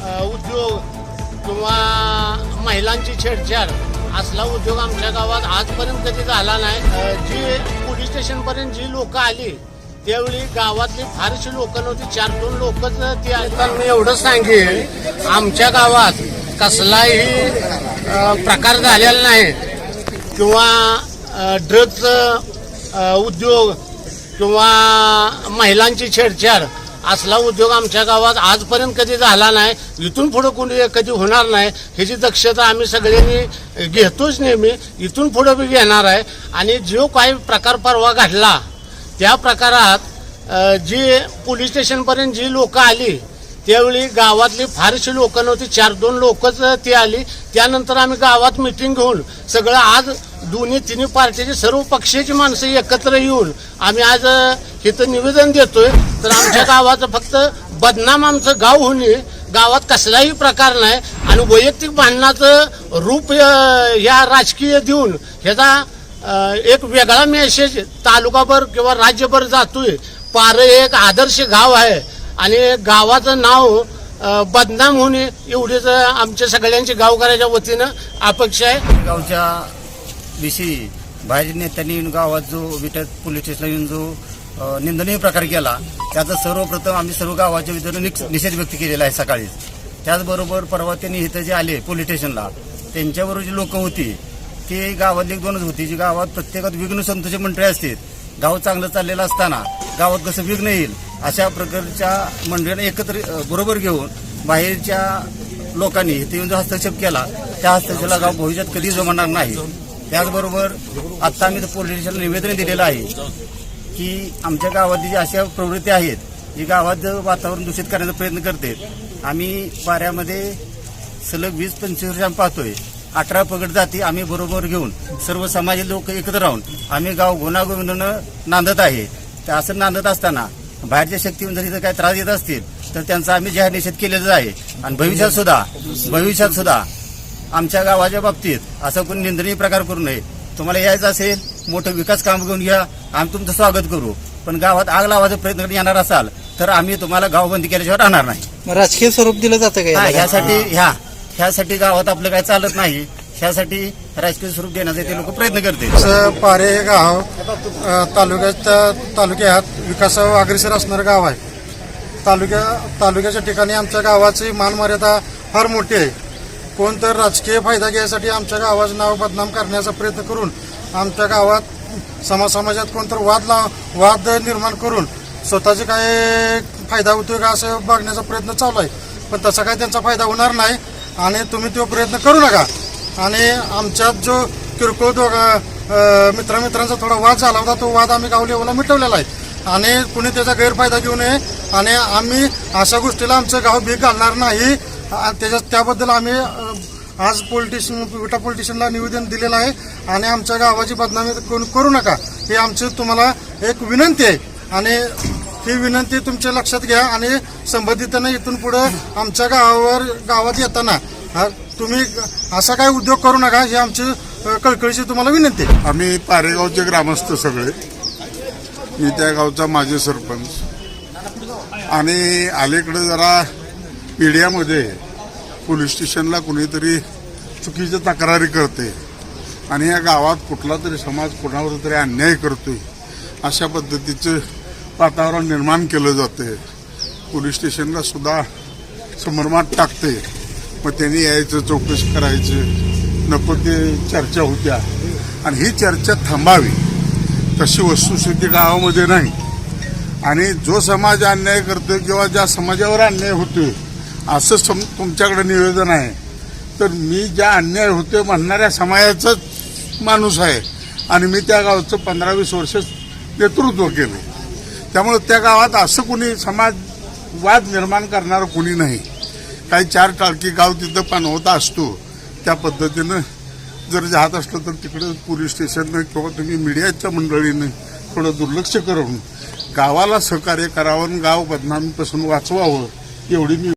उद्योग किंवा महिलांची छेडछाड असला उद्योग आमच्या गावात आजपर्यंत कधी झाला नाही. जी पोलीस स्टेशनपर्यंत जी लोक आली त्यावेळी गावातली फारशी लोक नव्हती. चार दोन लोकच ती आली. तर मी एवढं सांगेन आमच्या गावात कसलाही प्रकार झालेला नाही. किंवा ड्रग्ज उद्योग किंवा महिलांची छेडछाड असला उद्योग आमच्या गावात आजपर्यंत कधी झाला नाही इथून पुढे कोणी कधी होणार नाही ह्याची दक्षता आम्ही सगळ्यांनी घेतोच नेहमी इथून पुढे बी घेणार आहे. आणि जो काही प्रकार परवा घडला त्या प्रकारात जी पोलीस स्टेशनपर्यंत जी लोक आली त्यावेळी गावातली फारशी लोक नव्हती चार दोन लोकच ती आली त्यानंतर आम्ही गावात मिटिंग घेऊन सगळं आज दोन्ही तिन्ही पार्टीची सर्व पक्षाची माणसं एकत्र येऊन आम्ही आज इथं निवेदन देतोय. तर आमच्या गावाचं फक्त बदनाम आमचं गाव होणे गावात कसलाही प्रकार नाही. आणि वैयक्तिक भांडणाचं रूप या राजकीय देऊन ह्याचा एक वेगळा मेसेज तालुकाभर किंवा राज्यभर जातोय. पार एक आदर्श गाव आहे. आणि गावाचं नाव बदनाम होणे एवढीच आमच्या सगळ्यांची गावकऱ्याच्या वतीनं अपेक्षा आहे. गावच्या विषयी बाहेर नेत्यांनी येऊन गावात जो विट्यात पोलीस स्टेशनला येऊन जो निंदनीय प्रकार केला त्याचा सर्वप्रथम आम्ही सर्व गावाच्या विरुद्ध निषेध व्यक्त केलेला आहे सकाळीच त्याचबरोबर परवा त्यांनी इथं जे आले पोलीस स्टेशनला त्यांच्याबरोबर जी लोक होती ती गावातली एक दोनच होती जी गावात प्रत्येकात विघ्न संतोषी मंडळी असतील गाव चांगलं चाललेलं असताना गावात कसं विघ्न येईल अशा प्रकारच्या मंडळींना एकत्र बरोबर घेऊन बाहेरच्या लोकांनी इथे येऊन जो हस्तक्षेप केला त्या हस्तक्षेपाला गाव भविष्यात कधी जमणार नाही. त्याचबरोबर आता आम्ही पोलीस स्टेशनला निवेदन दिलेलं आहे की आमच्या गावातली जी अशा प्रवृत्ती आहेत जी गावात वातावरण दूषित करण्याचा प्रयत्न करते आम्ही पाऱ्यामध्ये सलग वीस पंचवीस वर्ष आम्ही पाहतोय. अठरा पगड जाती आम्ही बरोबर घेऊन सर्व समाजाचे लोक एकत्र राहून आम्ही गाव गुन्हागोविंदानं नांदत आहे. तर असं नांदत असताना बाहेरच्या शक्ती जर इथं काही त्रास देत असतील तर त्यांचा आम्ही जाहीर निषेध केलेला आहे. आणि भविष्यात सुद्धा भविष्यात सुद्धा आमच्या गावाच्या बाबतीत असं कोणी निंदनीय प्रकार करू नये. तुम्हाला यायचं असेल मोठं विकास काम घेऊन घ्या आम्ही तुमचं स्वागत करू. पण गावात आग लावायचा प्रयत्न करत येणार असाल तर आम्ही तुम्हाला गावबंदी केल्याशिवाय राहणार नाही. राजकीय स्वरूप दिलं जातं का? ह्यासाठी ह्या ह्यासाठी गावात आपलं काय चालत नाही. ह्यासाठी राजकीय स्वरूप देण्याचे ते लोक प्रयत्न करते असं पारे हे गाव अ, तालुक्यात तालुक्यात विकासावर अग्रेसर असणारं गाव आहे. तालुक्या तालुक्याच्या ठिकाणी आमच्या गावाची मानमर्यादा फार मोठी आहे. कोण तर राजकीय फायदा घ्यायसाठी आमच्या गावाचं नाव बदनाम करण्याचा प्रयत्न करून आमच्या गावात समाज समाजात कोणतर वाद ला वाद निर्माण करून स्वतःचे काय फायदा होतोय का असं बघण्याचा प्रयत्न चालू आहे. पण तसा काय त्यांचा फायदा होणार नाही आणि तुम्ही तो प्रयत्न करू नका. आणि आमच्यात जो किरकोळ दोघा अ, मित्रामित्रांचा थोडा वाद झाला होता तो वाद आम्ही गाव लेवलला मिटवलेला आहे. आणि कुणी त्याचा गैरफायदा घेऊ नये आणि आम्ही अशा गोष्टीला आमचं गाव भीक घालणार नाही. त्याच्या त्याबद्दल आम्ही आज पोलिटिशन विटा पोलिटिशनला निवेदन दिलेलं आहे. आणि आमच्या गावाची बदनामी कोण करू नका. हे आमची तुम्हाला एक विनंती आहे. आणि ही विनंती तुमच्या लक्षात घ्या आणि संबंधितांना इथून पुढे आमच्या गावावर गावात येताना तुम्ही असा काय उद्योग करू नका. ही आमची कळकळीची तुम्हाला विनंती आहे. आम्ही पारेगावचे ग्रामस्थ सगळे. मी त्या गावचा माजी सरपंच. आणि अलीकडे जरा पिढ्यामध्ये पोलीस स्टेशनला कुणीतरी चुकीच्या तक्रारी करते आणि या गावात कुठला तरी समाज कुणावर तरी अन्याय करतोय अशा पद्धतीचं वातावरण निर्माण केलं जाते. पोलीस स्टेशनला सुद्धा समरमात टाकते. मग त्यांनी यायचं चौकशी करायचं. नको ते चर्चा होत्या आणि ही चर्चा थांबावी. तशी वस्तुस्थिती गावामध्ये नाही. आणि जो समाज अन्याय करतोय किंवा ज्या समाजावर अन्याय होतोय असं सम तुमच्याकडे निवेदन आहे. तर मी ज्या अन्याय होतोय म्हणणाऱ्या समाजाचाच माणूस आहे. आणि मी त्या गावचं पंधरा वीस वर्ष नेतृत्व केलं. त्यामुळं त्या गावात असं कोणी समाज वाद निर्माण करणारं कोणी नाही. काही चार टाळकी गाव तिथं पाणवता असतो. त्या पद्धतीनं जर जात असलं तर तिकडे पोलीस स्टेशननं किंवा तुम्ही मीडियाच्या मंडळीनं थोडं दुर्लक्ष करून गावाला सहकार्य करावं आणि गाव बदनामीपासून वाचवावं एवढी मी